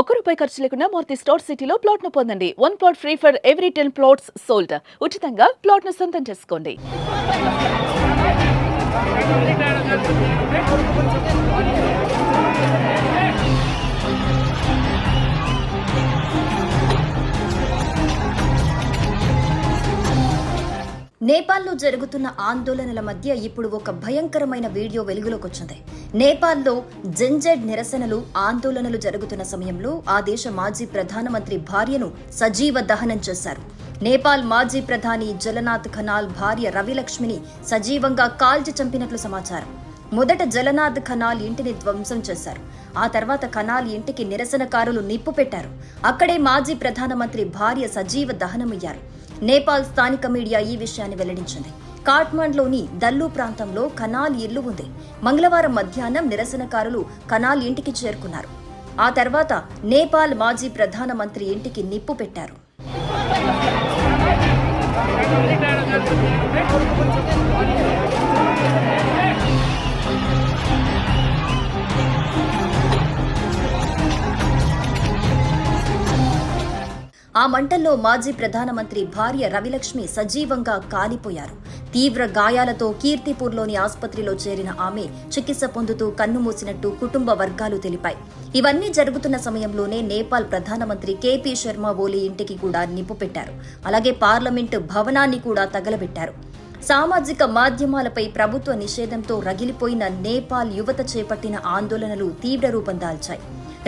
ఒక్క రూపాయి ఖర్చు లేకుండా మూర్తి స్టోర్ సిటీలో ప్లాట్ను పొందండి. One plot free for every ten plots sold ఉచితంగా ప్లాట్ను సొంతం చేసుకోండి. నేపాల్లో జరుగుతున్న ఆందోళనల మధ్య ఇప్పుడు ఒక భయంకరమైన వీడియో వెలుగులోకి వచ్చింది నేపాల్లో జెంజెడ్ నిరసనలు ఆందోళనలు జరుగుతున్న సమయంలో ఆ దేశ మాజీ ప్రధానమంత్రి భార్యను సజీవ దహనం చేశారు. నేపాల్ మాజీ ప్రధాని జలనాథ్ ఖనాల్ భార్య రవిలక్ష్మిని సజీవంగా కాల్చి చంపినట్లు సమాచారం. మొదట జలనాథ్ ఖనాల్ ఇంటిని ధ్వంసం చేశారు. ఆ తర్వాత ఖనాల్ ఇంటికి నిరసనకారులు నిప్పు పెట్టారు. అక్కడే మాజీ ప్రధానమంత్రి భార్య సజీవ దహనమయ్యారు. నేపాల్ స్థానిక మీడియా ఈ విషయాన్ని వెల్లడించింది. కాట్మండ్లోని దల్లు ప్రాంతంలో కనాల్ ఇల్లు ఉంది. మంగళవారం మధ్యాహ్నం నిరసనకారులు కనాల్ ఇంటికి చేరుకున్నారు. ఆ తర్వాత నేపాల్ మాజీ ప్రధానమంత్రి ఇంటికి నిప్పు పెట్టారు. ఆ మంటల్లో మాజీ ప్రధానమంత్రి భార్య రవిలక్ష్మి సజీవంగా కాలిపోయారు. తీవ్ర గాయాలతో కీర్తిపూర్లోని ఆసుపత్రిలో చేరిన ఆమె చికిత్స పొందుతూ కన్నుమూసినట్టు కుటుంబ వర్గాలు తెలిపాయి. ఇవన్నీ జరుగుతున్న సమయంలోనే నేపాల్ ప్రధానమంత్రి కేపీ శర్మ ఓలీ ఇంటికి కూడా నిప్పు పెట్టారు. అలాగే పార్లమెంటు భవనాన్ని కూడా తగలబెట్టారు. సామాజిక మాధ్యమాలపై ప్రభుత్వ నిషేధంతో రగిలిపోయిన నేపాల్ యువత చేపట్టిన ఆందోళనలు తీవ్ర రూపం దాల్చాయి.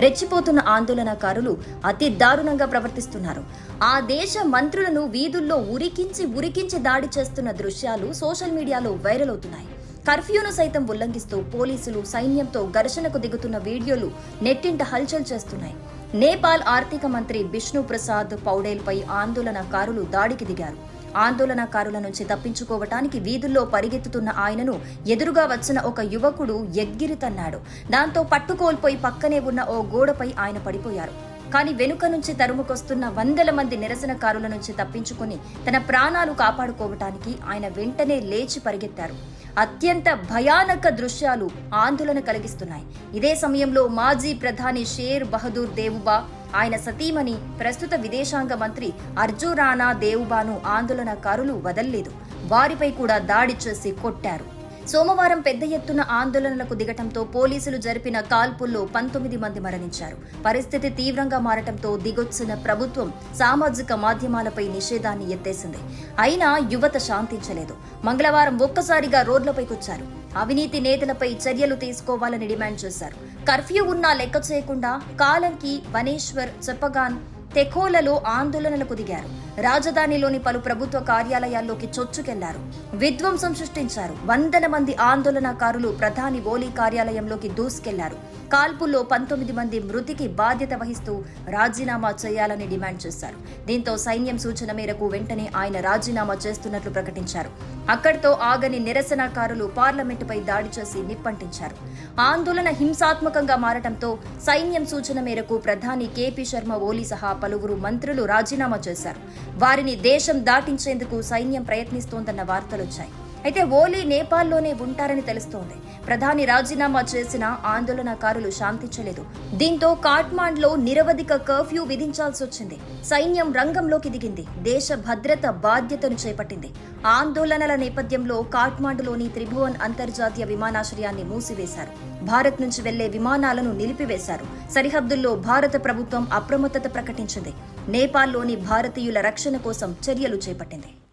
రెచ్చిపోతున్న ఆందోళనకారులు అతి దారుణంగా ప్రవర్తిస్తున్నారు. ఆ దేశ మంత్రులను వీధుల్లో ఉరికించి ఉరికించి దాడి చేస్తున్న దృశ్యాలు సోషల్ మీడియాలో వైరల్ అవుతున్నాయి. కర్ఫ్యూను సైతం ఉల్లంఘిస్తూ పోలీసులు సైన్యంతో ఘర్షణకు దిగుతున్న వీడియోలు నెట్టింట హల్చల్ చేస్తున్నాయి. నేపాల్ ఆర్థిక మంత్రి బిష్ణు ప్రసాద్ పౌడేల్పై ఆందోళనకారులు దాడికి దిగారు. ఆందోళనకారుల నుంచి తప్పించుకోవటానికి వీధుల్లో పరిగెత్తుతున్న ఆయనను ఎదురుగా వచ్చిన ఒక యువకుడు ఎగ్గిరి తన్నాడు. దాంతో పట్టుకోల్పోయి పక్కనే ఉన్న ఓ గోడపై ఆయన పడిపోయారు. కానీ వెనుక నుంచి తరుముకొస్తున్న వందల మంది నిరసనకారుల నుంచి తప్పించుకుని తన ప్రాణాలు కాపాడుకోవటానికి ఆయన వెంటనే లేచి పరిగెత్తారు. అత్యంత భయానక దృశ్యాలు ఆందోళన కలిగిస్తున్నాయి. ఇదే సమయంలో మాజీ ప్రధాని షేర్ బహదూర్ దేవుబా ఆయన సతీమణి ప్రస్తుత విదేశాంగ మంత్రి అర్జు రానా దేవుబాను ఆందోళనకారులు వదల్లేదు. వారిపై కూడా దాడి చేసి కొట్టారు. సోమవారం పెద్ద ఎత్తున ఆందోళనలకు దిగటంతో పోలీసులు జరిపిన కాల్పుల్లో పంతొమ్మిది మంది మరణించారు. పరిస్థితి తీవ్రంగా మారటంతో దిగొచ్చిన ప్రభుత్వం సామాజిక మాధ్యమాలపై నిషేధాన్ని ఎత్తేసింది. అయినా యువత శాంతించలేదు. మంగళవారం ఒక్కసారిగా రోడ్లపైకొచ్చారు. అవినీతి నేతలపై చర్యలు తీసుకోవాలని డిమాండ్ చేశారు. కర్ఫ్యూ ఉన్నా లెక్క చేయకుండా కాలంకి వనేశ్వర్ చెప్పగాన్ తెకోలలో ఆందోళనలకు దిగారు. రాజధానిలోని పలు ప్రభుత్వ కార్యాలయాల్లోకి చొచ్చుకెళ్ళారు. విధ్వంసం సృష్టించారు. వందల మంది ఆందోళనకారులు ప్రధాని ఓలీ కార్యాలయంలోకి దూసుకెళ్ళారు. కాల్పుల్లో పంతొమ్మిది మంది మృతికి బాధ్యత వహిస్తూ రాజీనామా చేయాలని డిమాండ్ చేశారు. దీంతో సైన్యం సూచన మేరకు వెంటనే ఆయన రాజీనామా చేస్తున్నట్లు ప్రకటించారు. అక్కడితో ఆగని నిరసనకారులు పార్లమెంటుపై దాడి చేసి నిప్పంటించారు. ఆందోళన హింసాత్మకంగా మారటంతో సైన్యం సూచన మేరకు ప్రధాని కేపీ శర్మ ఓలీ సహా పలువురు మంత్రులు రాజీనామా చేశారు. వారిని దేశం దాటించేందుకు సైన్యం ప్రయత్నిస్తోందన్న వార్తలొచ్చాయి. అయితే ఓలీ నేపాల్లోనే ఉంటారని తెలుస్తోంది. ప్రధాని రాజీనామా చేసిన ఆందోళనకారులు శాంతించలేదు. దీంతో కాట్మాండ్లో నిరవధిక కర్ఫ్యూ విధించాల్సి వచ్చింది. సైన్యం రంగంలోకి దిగింది. దేశ భద్రత బాధ్యతను చేపట్టింది. ఆందోళనల నేపథ్యంలో కాట్మాండులోని త్రిభువన్ అంతర్జాతీయ విమానాశ్రయాన్ని మూసివేశారు. భారత్ నుంచి వెళ్ళే విమానాలను నిలిపివేశారు. సరిహద్దుల్లో భారత ప్రభుత్వం అప్రమత్తత ప్రకటించింది. నేపాల్లోని భారతీయుల రక్షణ కోసం చర్యలు చేపట్టింది.